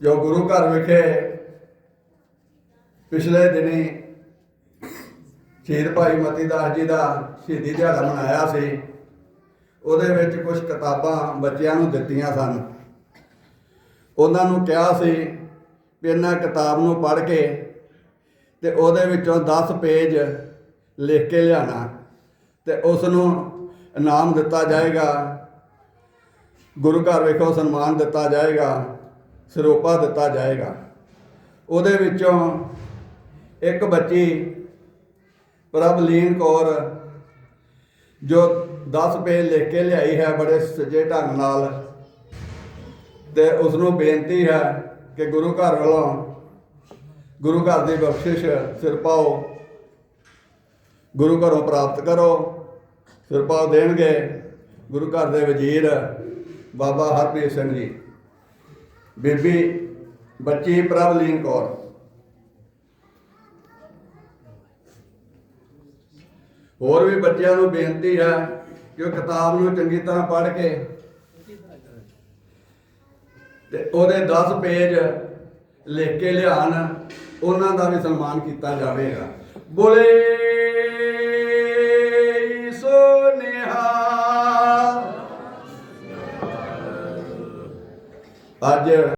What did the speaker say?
ਜੋ ਗੁਰੂ ਘਰ ਵਿਖੇ ਪਿਛਲੇ ਦਿਨੀ ਸ਼ਹੀਦ ਭਾਈ ਮਤੀ ਦਾਸ ਜੀ ਦਾ ਸ਼ਹੀਦੀ ਦਿਹਾੜਾ ਮਨਾਇਆ ਸੀ, ਉਹਦੇ ਵਿੱਚ ਕੁਝ ਕਿਤਾਬਾਂ ਬੱਚਿਆਂ ਨੂੰ ਦਿੱਤੀਆਂ ਸਨ। ਉਹਨਾਂ ਨੂੰ ਕਿਹਾ ਸੀ ਵੀ ਇਹਨਾਂ ਕਿਤਾਬ ਨੂੰ ਪੜ੍ਹ ਕੇ ਤੇ ਉਹਦੇ ਵਿੱਚੋਂ 10 ਪੇਜ ਲਿਖ ਕੇ ਲਿਆਣਾ ਤੇ ਉਸ ਨੂੰ ਇਨਾਮ ਦਿੱਤਾ ਜਾਏਗਾ, ਗੁਰੂ ਘਰ ਵਿਖੋਂ ਸਨਮਾਨ ਦਿੱਤਾ ਜਾਏਗਾ। ਸਰੋਪਾ ਦਿੱਤਾ ਜਾਏਗਾ। ਉਹਦੇ ਵਿੱਚੋਂ ਇੱਕ ਬੱਚੀ ਪ੍ਰਭਲੀਨ ਕੌਰ, ਜੋ 10 ਪੇਜ ਲਿਖ ਕੇ ਲਿਆਈ ਹੈ ਬੜੇ ਸੱਜੇ ਢੰਗ ਨਾਲ ਤੇ ਉਸ ਨੂੰ ਬੇਨਤੀ ਹੈ ਕਿ ਗੁਰੂ ਘਰ ਵੱਲੋਂ ਗੁਰੂ ਘਰ ਦੀ ਬਖਸ਼ਿਸ਼ ਸਿਰ ਪਾਓ, ਗੁਰੂ ਘਰੋਂ ਪ੍ਰਾਪਤ ਕਰੋ, ਸਿਰ ਪਾਓ ਦੇਣਗੇ ਗੁਰੂ ਘਰ ਦੇ ਵਜ਼ੀਰ ਬਾਬਾ ਹਰਪ੍ਰੀਤ ਸਿੰਘ ਜੀ। ਬੀਬੀ, ਬੱਚੀ ਪ੍ਰਭਲੀਨ ਕੌਰ। ਹੋਰ ਵੀ ਬੱਚਿਆਂ ਨੂੰ ਬੇਨਤੀ ਹੈ ਕਿ ਉਹ ਕਿਤਾਬ ਨੂੰ ਚੰਗੀ ਤਰ੍ਹਾਂ ਪੜ੍ਹ ਕੇ ਤੇ ਉਹਦੇ 10 ਪੇਜ ਲਿਖ ਕੇ ਲਿਆਣ, ਉਹਨਾਂ ਦਾ ਵੀ ਸਨਮਾਨ ਕੀਤਾ ਜਾਵੇਗਾ। ਬੋਲੇ Roger.